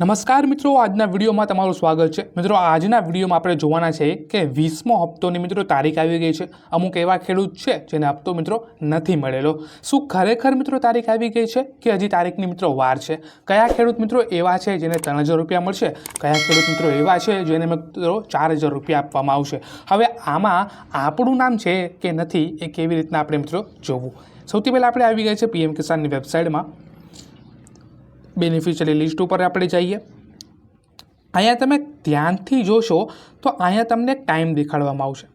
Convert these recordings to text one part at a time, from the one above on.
નમસ્કાર મિત્રો, આજના વિડીયોમાં તમારું સ્વાગત છે. મિત્રો, આજના વિડીયોમાં આપણે જોવાના છે કે વીસમો હપ્તોની મિત્રો તારીખ આવી ગઈ છે. અમુક એવા ખેડૂત છે જેને હપ્તો મિત્રો નથી મળેલો. શું ખરેખર મિત્રો તારીખ આવી ગઈ છે કે હજી તારીખની મિત્રો વાર છે? કયા ખેડૂત મિત્રો એવા છે જેને ત્રણ હજાર રૂપિયા મળશે? કયા ખેડૂત મિત્રો એવા છે જેને મિત્રો ચાર હજાર રૂપિયા આપવામાં આવશે? હવે આમાં આપણું નામ છે કે નથી એ કેવી રીતના આપણે મિત્રો જોવું? સૌથી પહેલાં આપણે આવી ગયા છે પીએમ કિસાનની વેબસાઇટમાં. બેનિફિશિયરી લિસ્ટ ઉપર આપણે જઈએ. અહીંયા તમે ધ્યાનથી જોશો તો અહીંયા તમને ટાઈમ દેખાડવામાં આવશે.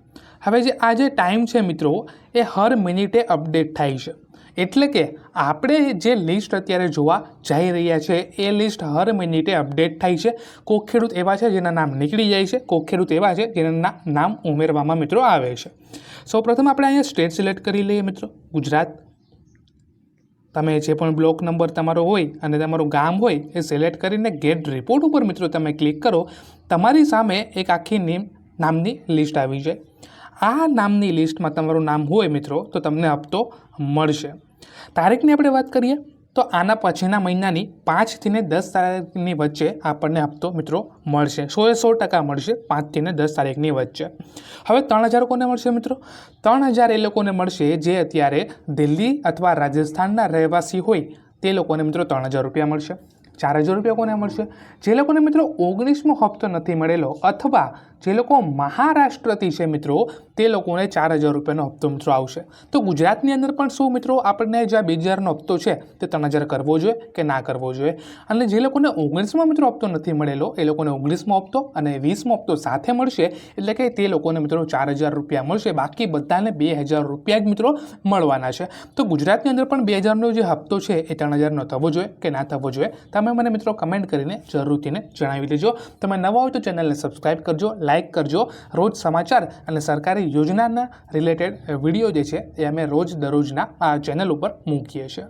હવે જે આ જે ટાઈમ છે મિત્રો, એ હર મિનિટે અપડેટ થાય છે. એટલે કે આપણે જે લિસ્ટ અત્યારે જોવા જઈ રહ્યા છે, એ લિસ્ટ હર મિનિટે અપડેટ થાય છે. કોક ખેડૂત એવા છે જેના નામ નીકળી જાય છે, કોક ખેડૂત એવા છે જેના નામ ઉમેરવામાં મિત્રો આવે છે. સૌપ્રથમ આપણે અહીંયા સ્ટેટ સિલેક્ટ કરી લઈએ મિત્રો. ગુજરાત તમે જે પણ બ્લોક નંબર તમારો હોય અને તમારું ગામ હોય એ સિલેક્ટ કરીને ગેટ રિપોર્ટ ઉપર મિત્રો તમે ક્લિક કરો, તમારી સામે એક આખી નેમ નામની લિસ્ટ આવી જાય આ નામની લિસ્ટમાં તમારું નામ હોય મિત્રો, તો તમને હપ્તો મળશે. તારીખની આપણે વાત કરીએ? તો આના પછીના મહિનાની પાંચથી ને દસ તારીખની વચ્ચે આપણને હપ્તો, મિત્રો, મળશે. સોએ સો ટકા મળશે પાંચથી ને દસ તારીખની વચ્ચે. હવે ત્રણ હજાર કોને મળશે, મિત્રો? ત્રણ હજાર એ લોકોને મળશે જે અત્યારે દિલ્હી અથવા રાજસ્થાનના રહેવાસી હોય તે લોકોને, મિત્રો, ત્રણ હજાર રૂપિયા મળશે. ચાર હજાર રૂપિયા કોને મળશે? જે લોકોને મિત્રો ઓગણીસમો હપ્તો નથી મળેલો અથવા જે લોકો મહારાષ્ટ્રથી છે મિત્રો, તે લોકોને ચાર હજાર રૂપિયાનો હપ્તો મિત્રો આવશે. તો ગુજરાતની અંદર પણ શું મિત્રો આપણને જે આ બે હજારનો હપ્તો છે, તે ત્રણ હજાર કરવો જોઈએ કે ના કરવો જોઈએ? અને જે લોકોને ઓગણીસમો મિત્રો હપ્તો નથી મળેલો, એ લોકોને ઓગણીસમો હપ્તો અને વીસમો હપ્તો સાથે મળશે, એટલે કે તે લોકોને મિત્રો ચાર હજાર રૂપિયા મળશે. બાકી બધાને બે હજાર રૂપિયા જ મિત્રો મળવાના છે. તો ગુજરાતની અંદર પણ બે હજારનો જે હપ્તો છે, એ ત્રણ હજારનો થવો જોઈએ કે ના થવો જોઈએ? તમે મને મિત્રો કમેન્ટ કરીને જરૂરથીને જણાવી દેજો તમે નવા હોય તો ચેનલને સબસ્ક્રાઈબ કરજો લાઇક કરજો. રોજ સમાચાર અને સરકારી યોજનાના રિલેટેડ વીડિયો જે છે, એ અમે રોજ દરરોજના આ ચેનલ ઉપર મૂકીએ છીએ.